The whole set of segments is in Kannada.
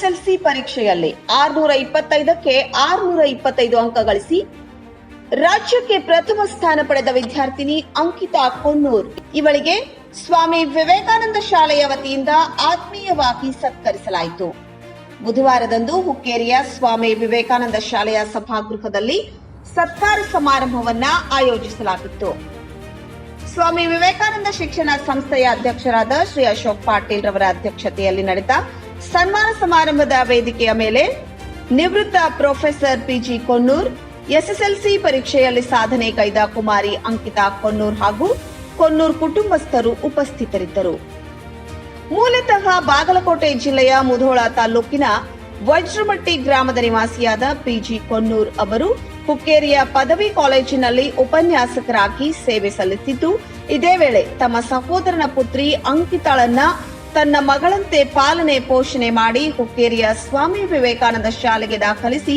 ಎಸ್ಎಸ್ಎಲ್ಸಿ ಪರೀಕ್ಷೆಯಲ್ಲಿ ಆರ್ನೂರ ಇಪ್ಪತ್ತೈದಕ್ಕೆ ಆರ್ನೂರ ಇಪ್ಪತ್ತೈದು ಅಂಕ ಗಳಿಸಿ ರಾಜ್ಯಕ್ಕೆ ಪ್ರಥಮ ಸ್ಥಾನ ಪಡೆದ ವಿದ್ಯಾರ್ಥಿನಿ ಅಂಕಿತಾ ಕೊನ್ನೂರ್ ಇವಳಿಗೆ ಸ್ವಾಮಿ ವಿವೇಕಾನಂದ ಶಾಲೆಯ ವತಿಯಿಂದ ಆತ್ಮೀಯವಾಗಿ ಸತ್ಕರಿಸಲಾಯಿತು. ಬುಧವಾರದಂದು ಹುಕ್ಕೇರಿಯ ಸ್ವಾಮಿ ವಿವೇಕಾನಂದ ಶಾಲೆಯ ಸಭಾಗೃಹದಲ್ಲಿ ಸತ್ಕಾರ ಸಮಾರಂಭವನ್ನ ಆಯೋಜಿಸಲಾಗಿತ್ತು. ಸ್ವಾಮಿ ವಿವೇಕಾನಂದ ಶಿಕ್ಷಣ ಸಂಸ್ಥೆಯ ಅಧ್ಯಕ್ಷರಾದ ಶ್ರೀ ಅಶೋಕ್ ಪಾಟೀಲ್ ರವರ ಅಧ್ಯಕ್ಷತೆಯಲ್ಲಿ ನಡೆದ ಸನ್ಮಾನ ಸಮಾರಂಭದ ವೇದಿಕೆಯ ಮೇಲೆ ನಿವೃತ್ತ ಪ್ರೊಫೆಸರ್ ಪಿಜಿ ಕೊನ್ನೂರ್, ಎಸ್ಎಸ್ಎಲ್ಸಿ ಪರೀಕ್ಷೆಯಲ್ಲಿ ಸಾಧನೆ ಕೈದ ಕುಮಾರಿ ಅಂಕಿತಾ ಕೊನ್ನೂರ್ ಹಾಗೂ ಕೊನ್ನೂರ್ ಕುಟುಂಬಸ್ಥರು ಉಪಸ್ಥಿತರಿದ್ದರು. ಮೂಲತಃ ಬಾಗಲಕೋಟೆ ಜಿಲ್ಲೆಯ ಮುಧೋಳ ತಾಲೂಕಿನ ವಜ್ರಮಟ್ಟಿ ಗ್ರಾಮದ ನಿವಾಸಿಯಾದ ಪಿಜಿ ಕೊನ್ನೂರ್ ಅವರು ಹುಕ್ಕೇರಿಯ ಪದವಿ ಕಾಲೇಜಿನಲ್ಲಿ ಉಪನ್ಯಾಸಕರಾಗಿ ಸೇವೆ ಸಲ್ಲಿಸಿದ್ದು, ಇದೇ ವೇಳೆ ತಮ್ಮ ಸಹೋದರನ ಪುತ್ರಿ ಅಂಕಿತಾಳನ್ನ ತನ್ನ ಮಗಳಂತೆ ಪಾಲನೆ ಪೋಷಣೆ ಮಾಡಿ ಹುಕ್ಕೇರಿಯ ಸ್ವಾಮಿ ವಿವೇಕಾನಂದ ಶಾಲೆಗೆ ದಾಖಲಿಸಿ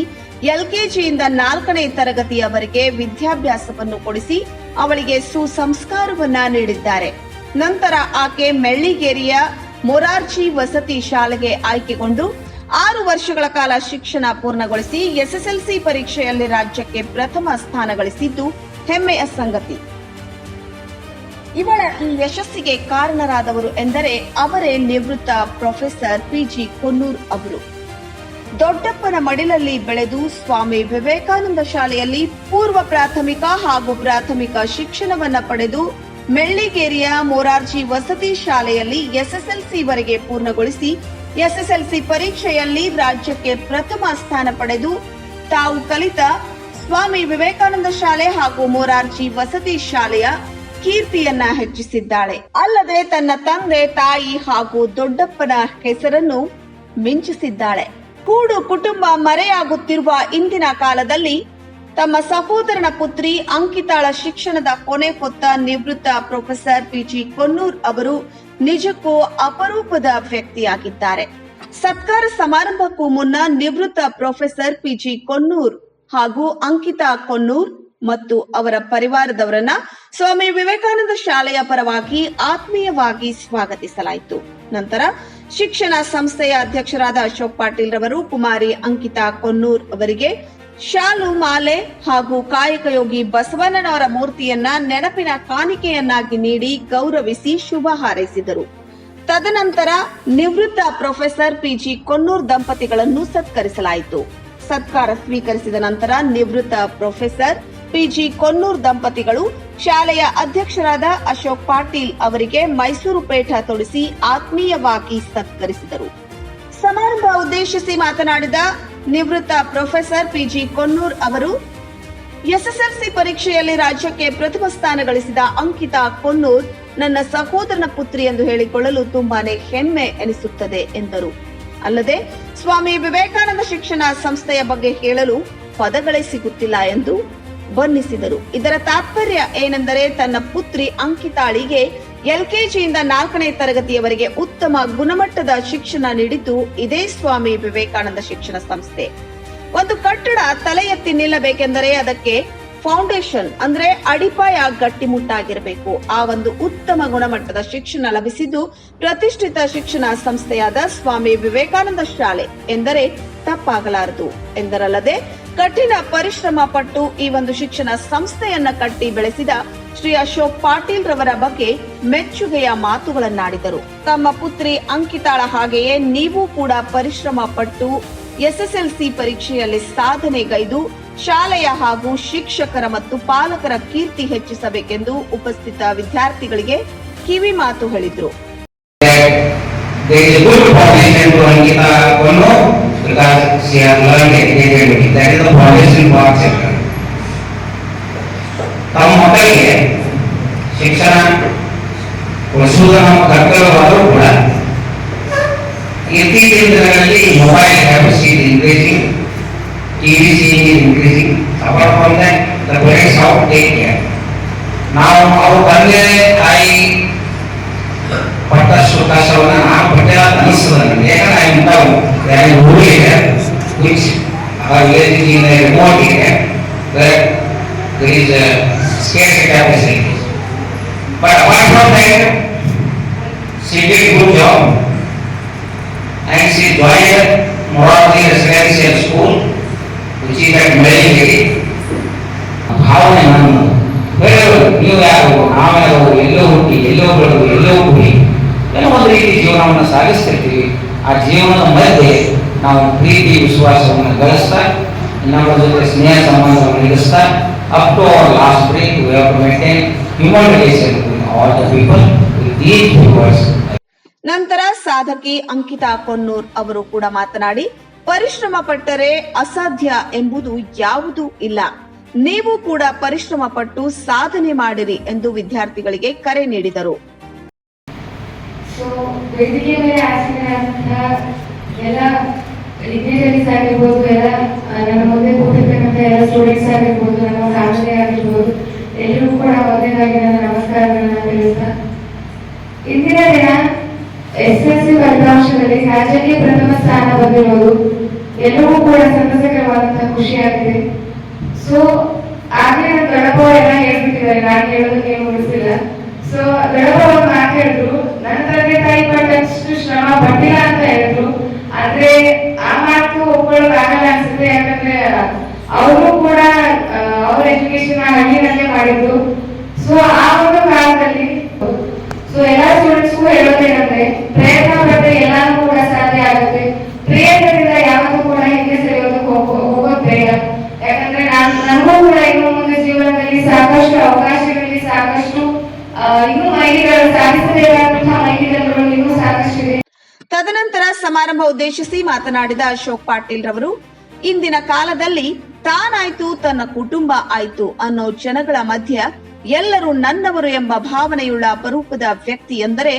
ಎಲ್ಕೆಜಿಯಿಂದ ನಾಲ್ಕನೇ ತರಗತಿಯವರೆಗೆ ವಿದ್ಯಾಭ್ಯಾಸವನ್ನು ಕೊಡಿಸಿ ಅವಳಿಗೆ ಸುಸಂಸ್ಕಾರವನ್ನ ನೀಡಿದ್ದಾರೆ. ನಂತರ ಆಕೆ ಮೆಳ್ಳಿಗೇರಿಯ ಮೊರಾರ್ಜಿ ವಸತಿ ಶಾಲೆಗೆ ಆಯ್ಕೆಗೊಂಡು ಆರು ವರ್ಷಗಳ ಕಾಲ ಶಿಕ್ಷಣ ಪೂರ್ಣಗೊಳಿಸಿ ಎಸ್ಎಸ್ಎಲ್ಸಿ ಪರೀಕ್ಷೆಯಲ್ಲಿ ರಾಜ್ಯಕ್ಕೆ ಪ್ರಥಮ ಸ್ಥಾನ ಗಳಿಸಿದ್ದು ಹೆಮ್ಮೆಯ ಸಂಗತಿ. ಇವಳ ಯಶಸ್ಸಿಗೆ ಕಾರಣರಾದವರು ಎಂದರೆ ಅವರೇ ನಿವೃತ್ತ ಪ್ರೊಫೆಸರ್ ಪಿಜಿ ಕೊನ್ನೂರ್ ಅವರು. ದೊಡ್ಡಪ್ಪನ ಮಡಿಲಲ್ಲಿ ಬೆಳೆದು ಸ್ವಾಮಿ ವಿವೇಕಾನಂದ ಶಾಲೆಯಲ್ಲಿ ಪೂರ್ವ ಪ್ರಾಥಮಿಕ ಹಾಗೂ ಪ್ರಾಥಮಿಕ ಶಿಕ್ಷಣವನ್ನ ಪಡೆದು ಮೆಳ್ಳಿಗೇರಿಯ ಮೊರಾರ್ಜಿ ವಸತಿ ಶಾಲೆಯಲ್ಲಿ ಎಸ್ಎಸ್ಎಲ್ಸಿ ವರೆಗೆ ಪೂರ್ಣಗೊಳಿಸಿ ಎಸ್ಎಸ್ಎಲ್ಸಿ ಪರೀಕ್ಷೆಯಲ್ಲಿ ರಾಜ್ಯಕ್ಕೆ ಪ್ರಥಮ ಸ್ಥಾನ ಪಡೆದು ತಾವು ಕಲಿತ ಸ್ವಾಮಿ ವಿವೇಕಾನಂದ ಶಾಲೆ ಹಾಗೂ ಮೊರಾರ್ಜಿ ವಸತಿ ಶಾಲೆಯ ಕೀರ್ತಿಯನ್ನ ಹೆಚ್ಚಿಸಿದ್ದಾಳೆ. ಅಲ್ಲದೆ ತನ್ನ ತಂದೆ, ತಾಯಿ ಹಾಗೂ ದೊಡ್ಡಪ್ಪನ ಹೆಸರನ್ನು ಮಿಂಚಿಸಿದ್ದಾಳೆ. ಕೂಡು ಕುಟುಂಬ ಮರೆಯಾಗುತ್ತಿರುವ ಇಂದಿನ ಕಾಲದಲ್ಲಿ ತಮ್ಮ ಸಹೋದರನ ಪುತ್ರಿ ಅಂಕಿತಾಳ ಶಿಕ್ಷಣದ ಕೊನೆ ಹೊತ್ತ ನಿವೃತ್ತ ಪ್ರೊಫೆಸರ್ ಪಿಜಿ ಕೊನ್ನೂರ್ ಅವರು ನಿಜಕ್ಕೂ ಅಪರೂಪದ ವ್ಯಕ್ತಿಯಾಗಿದ್ದಾರೆ. ಸತ್ಕಾರ ಸಮಾರಂಭಕ್ಕೂ ಮುನ್ನ ನಿವೃತ್ತ ಪ್ರೊಫೆಸರ್ ಪಿಜಿ ಕೊನ್ನೂರ್ ಹಾಗೂ ಅಂಕಿತಾ ಕೊನ್ನೂರ್ ಮತ್ತು ಅವರ ಪರಿವಾರದವರನ್ನ ಸ್ವಾಮಿ ವಿವೇಕಾನಂದ ಶಾಲೆಯ ಪರವಾಗಿ ಆತ್ಮೀಯವಾಗಿ ಸ್ವಾಗತಿಸಲಾಯಿತು. ನಂತರ ಶಿಕ್ಷಣ ಸಂಸ್ಥೆಯ ಅಧ್ಯಕ್ಷರಾದ ಅಶೋಕ್ ಪಾಟೀಲ್ ರವರು, ಕುಮಾರಿ ಅಂಕಿತಾ ಕೊನ್ನೂರ್ ಅವರಿಗೆ ಶಾಲು, ಮಾಲೆ ಹಾಗೂ ಕಾಯಕಯೋಗಿ ಬಸವಣ್ಣನವರ ಮೂರ್ತಿಯನ್ನ ನೆನಪಿನ ಕಾಣಿಕೆಯನ್ನಾಗಿ ನೀಡಿ ಗೌರವಿಸಿ ಶುಭ ಹಾರೈಸಿದರು. ತದನಂತರ ನಿವೃತ್ತ ಪ್ರೊಫೆಸರ್ ಪಿಜಿ ಕೊನ್ನೂರ್ ದಂಪತಿಗಳನ್ನು ಸತ್ಕರಿಸಲಾಯಿತು. ಸತ್ಕಾರ ಸ್ವೀಕರಿಸಿದ ನಂತರ ನಿವೃತ್ತ ಪ್ರೊಫೆಸರ್ ಪಿಜಿ ಕೊನ್ನೂರ್ ದಂಪತಿಗಳು ಶಾಲೆಯ ಅಧ್ಯಕ್ಷರಾದ ಅಶೋಕ್ ಪಾಟೀಲ್ ಅವರಿಗೆ ಮೈಸೂರು ಪೇಠ ತೊಡಿಸಿ ಆತ್ಮೀಯವಾಗಿ ಸತ್ಕರಿಸಿದರು. ಸಮಾರಂಭ ಉದ್ದೇಶಿಸಿ ಮಾತನಾಡಿದ ನಿವೃತ್ತ ಪ್ರೊಫೆಸರ್ ಪಿಜಿ ಕೊನ್ನೂರ್ ಅವರು, ಎಸ್ಎಸ್ಎಲ್ಸಿ ಪರೀಕ್ಷೆಯಲ್ಲಿ ರಾಜ್ಯಕ್ಕೆ ಪ್ರಥಮ ಸ್ಥಾನ ಗಳಿಸಿದ ಅಂಕಿತಾ ಕೊನ್ನೂರ್ ನನ್ನ ಸಹೋದರನ ಪುತ್ರಿ ಎಂದು ಹೇಳಿಕೊಳ್ಳಲು ತುಂಬಾನೇ ಹೆಮ್ಮೆ ಎನಿಸುತ್ತದೆ ಎಂದರು. ಅಲ್ಲದೆ, ಸ್ವಾಮಿ ವಿವೇಕಾನಂದ ಶಿಕ್ಷಣ ಸಂಸ್ಥೆಯ ಬಗ್ಗೆ ಹೇಳಲು ಪದಗಳೇ ಸಿಗುತ್ತಿಲ್ಲ ಎಂದು ಬಣ್ಣಿಸಿದರು. ಇದರ ತಾತ್ಪರ್ಯ ಏನೆಂದರೆ ತನ್ನ ಪುತ್ರಿ ಅಂಕಿತಾಳಿಗೆ ಎಲ್ಕೆಜಿಯಿಂದ ನಾಲ್ಕನೇ ತರಗತಿಯವರೆಗೆ ಉತ್ತಮ ಗುಣಮಟ್ಟದ ಶಿಕ್ಷಣ ನೀಡಿದ್ದು ಇದೇ ಸ್ವಾಮಿ ವಿವೇಕಾನಂದ ಶಿಕ್ಷಣ ಸಂಸ್ಥೆ. ಒಂದು ಕಟ್ಟಡ ತಲೆ ಎತ್ತಿ ನಿಲ್ಲಬೇಕೆಂದರೆ ಅದಕ್ಕೆ ಫೌಂಡೇಶನ್ ಅಂದ್ರೆ ಅಡಿಪಾಯ ಗಟ್ಟಿಮುಟ್ಟಾಗಿರಬೇಕು. ಆ ಒಂದು ಉತ್ತಮ ಗುಣಮಟ್ಟದ ಶಿಕ್ಷಣ ಲಭಿಸಿದ್ದು ಪ್ರತಿಷ್ಠಿತ ಶಿಕ್ಷಣ ಸಂಸ್ಥೆಯಾದ ಸ್ವಾಮಿ ವಿವೇಕಾನಂದ ಶಾಲೆ ಎಂದರೆ ತಪ್ಪಾಗಲಾರದು ಎಂದರಲ್ಲದೆ ಕಠಿಣ ಪರಿಶ್ರಮ ಪಟ್ಟು ಈ ಒಂದು ಶಿಕ್ಷಣ ಸಂಸ್ಥೆಯನ್ನ ಕಟ್ಟಿ ಬೆಳೆಸಿದ ಶ್ರೀ ಅಶೋಕ್ ಪಾಟೀಲ್ ರವರ ಬಗ್ಗೆ ಮೆಚ್ಚುಗೆಯ ಮಾತುಗಳನ್ನಾಡಿದರು. ತಮ್ಮ ಪುತ್ರಿ ಅಂಕಿತಾಳ ಹಾಗೆಯೇ ನೀವು ಕೂಡ ಪರಿಶ್ರಮ ಪಟ್ಟು ಎಸ್ಎಸ್ಎಲ್ಸಿ ಪರೀಕ್ಷೆಯಲ್ಲಿ ಸಾಧನೆಗೈದು ಶಾಲೆಯ ಹಾಗೂ ಶಿಕ್ಷಕರ ಮತ್ತು ಪಾಲಕರ ಕೀರ್ತಿ ಹೆಚ್ಚಿಸಬೇಕೆಂದು ಉಪಸ್ಥಿತ ವಿದ್ಯಾರ್ಥಿಗಳಿಗೆ ಕಿವಿ ಮಾತು ಹೇಳಿದ್ರು. there is a good foundation to Ankita Kono because she has learned creativity. That is the foundation for our children. ತಮ್ಮ ಮಕ್ಕಳಿಗೆ ಶಿಕ್ಷಣ ಉಳಿಸುವುದು ನಮ್ಮ ಕರ್ತವ್ಯವಾದರೂ ಕೂಡ ಇತ್ತೀಚಿನ ದಿನಗಳಲ್ಲಿ mobile habits is increasing, TV seeing is increasing. Apart from that, the parents how to take care. ನಾವು ಅವ್ರ ತಂದೆ ತಾಯಿ ಪಟ್ಟಷ್ಟು ಕಷ್ಟವನ್ನ ನಾನು ಪಟ್ಟೆ ಅಂತ ಅನಿಸ್ತದೆ ನನಗೆ ಯಾಕಂದ್ರೆ ಐ ಇಂಥವು ಎರಡು ಊರಿಗೆ which a village in remote ಇದೆ there is scarce capacity but apart from that she did good job and she joined Morality Residential School, which is at Melligiri. ಭಾವನೆ ನಾನು ಬೇರೆಯವರು ನೀವು ಯಾರು ನಾವ್ಯಾರು ಎಲ್ಲೋ ಹುಟ್ಟಿ ಎಲ್ಲೋ ಬೆಳೆದು ಎಲ್ಲೋ ಹುಟ್ಟಿ ಏನೋ ಒಂದು ರೀತಿ ಜೀವನವನ್ನು ಸಾಗಿಸ್ತಿರ್ತೀವಿ ಆ ಜೀವನದ ಮಧ್ಯೆ ನಾವು ಪ್ರೀತಿ, ವಿಶ್ವಾಸವನ್ನು ಗಳಿಸ್ತಾ, ಇನ್ನೊಬ್ಬರ ಜೊತೆ ಸ್ನೇಹ ಸಂಬಂಧವನ್ನು ಇಡಿಸ್ತಾ up to our last break we have to maintain human relation all the people with these words ನಂತರ ಸಾಧಕಿ ಅಂಕಿತಾ ಕೊನ್ನೂರ್ ಅವರು ಕೂಡ ಮಾತನಾಡಿ, ಪರಿಶ್ರಮ ಪಟ್ಟರೆ ಅಸಾಧ್ಯ ಎಂಬುದು ಯಾವುದೂ ಇಲ್ಲ. ನೀವು ಕೂಡ ಪರಿಶ್ರಮ ಪಟ್ಟು ಸಾಧನೆ ಮಾಡಿರಿ ಎಂದು ವಿದ್ಯಾರ್ಥಿಗಳಿಗೆ ಕರೆ ನೀಡಿದರು. ಸೊ ಮೇಲೆ ಆಸೀನರಾದಂತಹ ಎಲ್ಲ ಡಿಗ್ನಿಟರೀಸ್ ಆಗಿರ್ಬೋದು ಎಲ್ಲ ನನ್ನ ಮುಂದೆ ಕೂತಿರ್ತಕ್ಕಂಥ ಎಲ್ಲ ಸ್ಟೂಡೆಂಟ್ಸ್ ಆಗಿರ್ಬೋದು, ನಮ್ಮ ಫ್ಯಾಮಿಲಿ ಆಗಿರ್ಬೋದು ಎಲ್ಲರೂ ಕೂಡ ಒಂದೇದಾಗಿ ನನ್ನ ನಮಸ್ಕಾರಗಳನ್ನ ತಿಳಿಸ್ತಾ. ಇಂದಿನ ದಿನ ಎಸ್ ಎಲ್ ಸಿ ಫಲಿತಾಂಶದಲ್ಲಿ ರಾಜ್ಯಕ್ಕೆ ಪ್ರಥಮ ಸ್ಥಾನ ಬಂದಿರೋದು ಎಲ್ಲವೂ ಕೂಡ ಸಂತಸಕರವಾದಂತಹ ಖುಷಿಯಾಗಿದೆ. ಸೊ ಆಗಲೇ ಗಣಪ ಎಲ್ಲ ಹೇಳ್ಬಿಟ್ಟಿದ್ದಾರೆ, ನಾನು ಹೇಳೋದಕ್ಕೆ ಏನು ಮುಗಿಸಿಲ್ಲ ಸೊ ಗಣಪ ಅವ್ರು ಮಾತಾಡಿದ್ರು ನನ್ನ ತಾಯಿ ಪಟ್ಟಷ್ಟು ಶ್ರಮ ಪಟ್ಟಿಲ್ಲ ಅಂತ ಹೇಳಿದ್ರು. ಆದ್ರೆ ಆ ಮಾತು ಒಪ್ಕೊಳ್ಳೋದು ಆಗಲ್ಲ ಅನ್ಸುತ್ತೆ. ಯಾಕಂದ್ರೆ ಅವರು ಕೂಡ ಅವ್ರ ಎಜುಕೇಶನ್ ಹಳ್ಳಿನಲ್ಲೇ ಮಾಡಿದ್ರು ಸೊ ಆ ಒಂದು ಕಾಲದಲ್ಲಿ ಸೊ ಎಲ್ಲ ಸ್ಟೂಡೆಂಟ್ಸ್ಗೂ ಹೇಳೋದೇನಂದ್ರೆ ಪ್ರಯತ್ನ ಪಟ್ಟರೆ ಎಲ್ಲಾನು ಕೂಡ ಸಾಧ್ಯ ಆಗುತ್ತೆ ಪ್ರಯತ್ನದಿಂದ ಯಾವತ್ತೂ ಕೂಡ ಹಿಂದೆ ಸರಿಯೋದಕ್ಕೆ ಹೋಗೋ ಹೋಗೋದು ಬೇಡ ಯಾಕಂದ್ರೆ ನಾನು ನನಗೂ ಕೂಡ ಇನ್ನು ಮುಂದೆ ಜೀವನದಲ್ಲಿ ಸಾಕಷ್ಟು ಅವಕಾಶಗಳಲ್ಲಿ ಸಾಕಷ್ಟು ಆ, ತದನಂತರ ಸಮಾರಂಭ ಉದ್ದೇಶಿಸಿ ಮಾತನಾಡಿದ ಅಶೋಕ್ ಪಾಟೀಲ್ ರವರು, ಇಂದಿನ ಕಾಲದಲ್ಲಿ ತಾನಾಯ್ತು ತನ್ನ ಕುಟುಂಬ ಆಯ್ತು ಅನ್ನೋ ಜನಗಳ ಮಧ್ಯ ಎಲ್ಲರೂ ನನ್ನವರು ಎಂಬ ಭಾವನೆಯುಳ್ಳ ಅಪರೂಪದ ವ್ಯಕ್ತಿ ಎಂದರೆ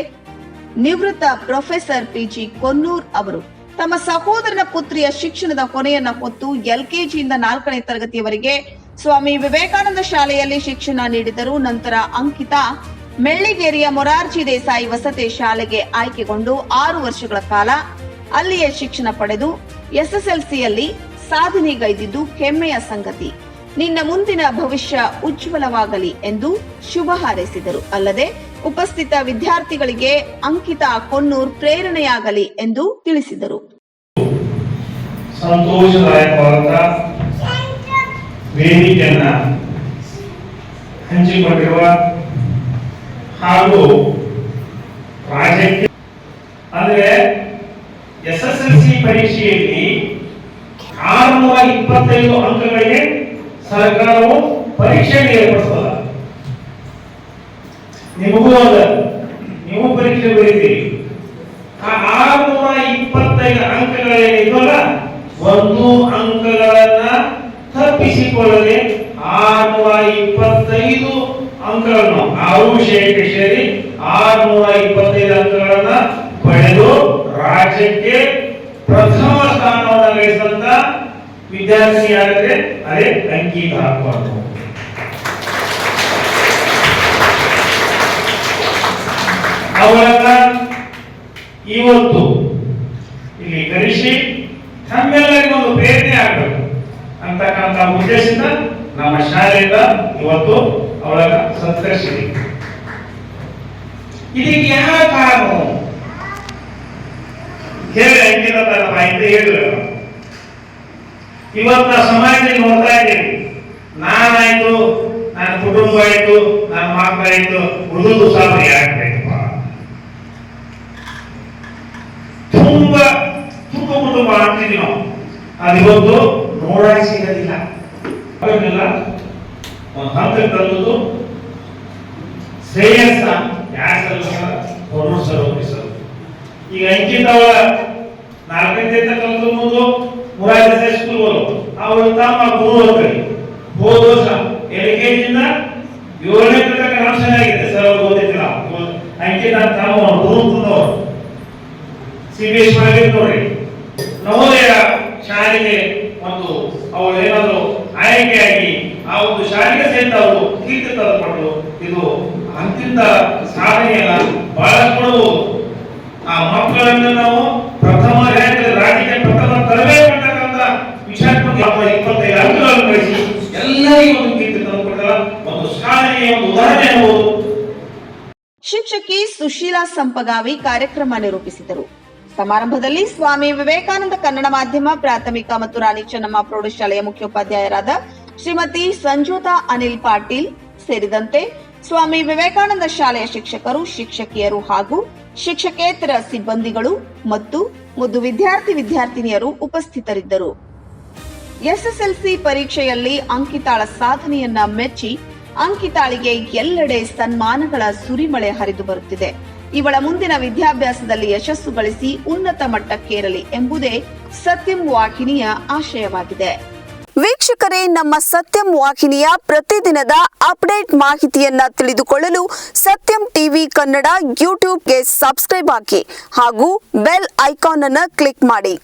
ನಿವೃತ್ತ ಪ್ರೊಫೆಸರ್ ಪಿಜಿ ಕೊನ್ನೂರ್ ಅವರು. ತಮ್ಮ ಸಹೋದರನ ಪುತ್ರಿಯ ಶಿಕ್ಷಣದ ಕೊನೆಯನ್ನ ಹೊತ್ತು ಎಲ್ಕೆಜಿಯಿಂದ ನಾಲ್ಕನೇ ತರಗತಿಯವರೆಗೆ ಸ್ವಾಮಿ ವಿವೇಕಾನಂದ ಶಾಲೆಯಲ್ಲಿ ಶಿಕ್ಷಣ ನೀಡಿದರು. ನಂತರ ಅಂಕಿತಾ ಮೆಳ್ಳಿಗೇರಿಯ ಮೊರಾರ್ಜಿ ದೇಸಾಯಿ ವಸತಿ ಶಾಲೆಗೆ ಆಯ್ಕೆಗೊಂಡು ಆರು ವರ್ಷಗಳ ಕಾಲ ಅಲ್ಲಿಯೇ ಶಿಕ್ಷಣ ಪಡೆದು ಎಸ್ಎಸ್ಎಲ್ಸಿಯಲ್ಲಿ ಸಾಧನೆಗೈದಿದ್ದು ಹೆಮ್ಮೆಯ ಸಂಗತಿ. ನಿನ್ನ ಮುಂದಿನ ಭವಿಷ್ಯ ಉಜ್ವಲವಾಗಲಿ ಎಂದು ಶುಭ ಹಾರೈಸಿದರು. ಅಲ್ಲದೆ ಉಪಸ್ಥಿತ ವಿದ್ಯಾರ್ಥಿಗಳಿಗೆ ಅಂಕಿತ ಕೊನ್ನೂರ್ ಪ್ರೇರಣೆಯಾಗಲಿ ಎಂದು ತಿಳಿಸಿದರು. ಸಂತೋಷದಾಯಕವಾದ ವೇದಿಕೆಯನ್ನ ಹಂಚಿಕೊಂಡಿರುವ ಹಾಗೂ ರಾಜಕೀಯ ಅಂದ್ರೆ ಎಸ್ ಎಸ್ ಎಲ್ ಸಿ ಪರೀಕ್ಷೆಯಲ್ಲಿ ಆರುನೂರ ಇಪ್ಪತ್ತೈದು ಅಂಕಗಳಿಗೆ ಸರ್ಕಾರವು ಪರೀಕ್ಷೆ ಏರ್ಪಡಿಸಲ್ಲ ನಿಮಗೂ ಅದ. ನೀವು ಪರೀಕ್ಷೆ ಬರೀತೀರಿ. ಆ ಆರುನೂರ ಇಪ್ಪತ್ತೈದು ಅಂಕಗಳೇನಿದ್ವಲ್ಲ ಒಂದು ಅಂಕಗಳನ್ನ ತಪ್ಪಿಸಿಕೊಳ್ಳದೆ ಆರುನೂರ ಇಪ್ಪತ್ತೈದು ಅಂಕಗಳನ್ನು ಆರು ವಿಷಯಕ್ಕೆ ಸೇರಿ ಆರ್ನೂರ ಇಪ್ಪತ್ತೈದು ಅಂಕಗಳನ್ನ ಪಡೆದು ರಾಜ್ಯಕ್ಕೆ ಪ್ರಥಮ ಸ್ಥಾನವನ್ನು ಗಳಿಸಿದಂತ ವಿದ್ಯಾರ್ಥಿ ಯಾರಿದ್ರೆ ಅದೇ ಅಂಕಿತ ಹಾಕಬಾರ್ದು. ಅವರನ್ನ ಇವತ್ತು ಇಲ್ಲಿ ಕರೆಸಿ ತಮ್ಮೆಲ್ಲರಿಗೂ ಒಂದು ಪ್ರೇರಣೆ ಆಗಬೇಕು. ಅಂತಕ್ಕಂಥ ಉದ್ದೇಶದಿಂದ ನಮ್ಮ ಶಾಲೆಯಿಂದ ಇವತ್ತು ಅವಳನ್ನ ಸತ್ಕರಿಸಿದೆ ಇದಕ್ಕೆ ಯಾವ ಕಾರಣ? ಹೇಳಿ ತನ್ನ ಮಾಹಿತಿ ಹೇಳಿ ಇವತ್ತ ಸಮಾಜದಲ್ಲಿ ನೋಡ್ತಾ ಇದ್ದೀನಿ. ನಾನಾಯ್ತು, ನನ್ನ ಕುಟುಂಬ ಆಯ್ತು, ನನ್ನ ಮಕ್ಕಳಾಯ್ತು ಉಳಿದು ಸ್ವಲ್ಪ ಯಾಕಬೇಕಪ್ಪ ತುಂಬಾ ತುಂಬ ಕುಟುಂಬ ಅಂತಿದ್ವಿ ನಾವು. ಅದಿವತ್ತು ನೋಡಕ್ಕೆ ಸಿಗೋದಿಲ್ಲ. ಒಂದು ಹಂತಕ್ಕೆ ತಂದದ್ದು ಶ್ರೇಯಸ್ಸ. ಯಾರು ಸಲ್ಲಿಸ್ತಾರ ಅವರು ಈಗ ಅಂಕಿತ ಅವಳ ನಾಲ್ಕನೇ ಕಲಿತು ಮುಂದು ಮುರಾರಿ ಸ್ಕೂಲ್ ಹೋದ್ರು ಅವಳು ತಮ್ಮ ಗುರು ವರ್ಷ. ಎಲ್ ಕೆ ಏಳನೇ ತನಕ ನಾವು ಚೆನ್ನಾಗಿದೆ ಸರ್ ಅವ್ರು ಓದಿದ್ದಿಲ್ಲ. ಅಂಕಿತ ತಮ್ಮ ಗುರು ಸಿ ಬಿ ಎಸ್ ನೋಡ್ರಿ ನವೋದಯ ಶಾಲೆಗೆ ಒಂದು ಅವಳು ಏನಾದ್ರು ಆಯ್ಕೆಯಾಗಿ ಆ ಒಂದು ಶಾಲೆಗೆ ಸಹಿತ ಅವರು ಕೀರ್ತಿ ತಂದುಕೊಂಡು ಇದು ಅಂತಿಂತ ಸಾಧನೆಯಲ್ಲ ಬಹಳ ಕೊಡಬಹುದು ಆ ಮಕ್ಕಳನ್ನು ನಾವು ಪ್ರಥಮ ರ್ಯಾಂಕ್ ರಾಜ್ಯಕ್ಕೆ ಪ್ರಥಮ ತರಬೇಕು ಅಂತಕ್ಕಂಥ ವಿಚಾರ ಇಪ್ಪತ್ತೈದು ಅಂಕಗಳನ್ನು ಗಳಿಸಿ ಎಲ್ಲರಿಗೂ ಒಂದು ಕೀರ್ತಿ ತಂದುಕೊಡ್ತಾರ ಒಂದು ಸಾಧನೆಯ ಒಂದು ಉದಾಹರಣೆ ಶಿಕ್ಷಕಿ ಸುಶೀಲಾ ಸಂಪಗಾವಿ ಕಾರ್ಯಕ್ರಮ ನಿರೂಪಿಸಿದರು. ಸಮಾರಂಭದಲ್ಲಿ ಸ್ವಾಮಿ ವಿವೇಕಾನಂದ ಕನ್ನಡ ಮಾಧ್ಯಮ, ಪ್ರಾಥಮಿಕ ಮತ್ತು ರಾಣಿ ಚೆನ್ನಮ್ಮ ಪ್ರೌಢಶಾಲೆಯ ಮುಖ್ಯೋಪಾಧ್ಯಾಯರಾದ ಶ್ರೀಮತಿ ಸಂಜೋತಾ ಅನಿಲ್ ಪಾಟೀಲ್ ಸೇರಿದಂತೆ ಸ್ವಾಮಿ ವಿವೇಕಾನಂದ ಶಾಲೆಯ ಶಿಕ್ಷಕರು, ಶಿಕ್ಷಕಿಯರು ಹಾಗೂ ಶಿಕ್ಷಕೇತರ ಸಿಬ್ಬಂದಿಗಳು ಮತ್ತು ಮುದ್ದು ವಿದ್ಯಾರ್ಥಿ ವಿದ್ಯಾರ್ಥಿನಿಯರು ಉಪಸ್ಥಿತರಿದ್ದರು. ಎಸ್ಎಸ್ಎಲ್ಸಿ ಪರೀಕ್ಷೆಯಲ್ಲಿ ಅಂಕಿತಾಳ ಸಾಧನೆಯನ್ನ ಮೆಚ್ಚಿ ಅಂಕಿತಾಳಿಗೆ ಎಲ್ಲೆಡೆ ಸನ್ಮಾನಗಳ ಸುರಿಮಳೆ ಹರಿದು ಬರುತ್ತಿದೆ. ಇವಳ ಮುಂದಿನ ವಿದ್ಯಾಭ್ಯಾಸದಲ್ಲಿ ಯಶಸ್ಸು ಗಳಿಸಿ ಉನ್ನತ ಮಟ್ಟಕ್ಕೇರಲಿ ಎಂಬುದೇ ಸತ್ಯಂ ವಾಹಿನಿಯ ಆಶಯವಾಗಿದೆ. ವೀಕ್ಷಕರೇ, ನಮ್ಮ ಸತ್ಯಂ ವಾಹಿನಿಯ ಪ್ರತಿದಿನದ ಅಪ್ಡೇಟ್ ಮಾಹಿತಿಯನ್ನ ತಿಳಿದುಕೊಳ್ಳಲು ಸತ್ಯಂ ಟಿವಿ ಕನ್ನಡ ಯೂಟ್ಯೂಬ್ಗೆ ಸಬ್ಸ್ಕ್ರೈಬ್ ಹಾಕಿ ಹಾಗೂ ಬೆಲ್ ಐಕಾನ್ ಅನ್ನು ಕ್ಲಿಕ್ ಮಾಡಿ.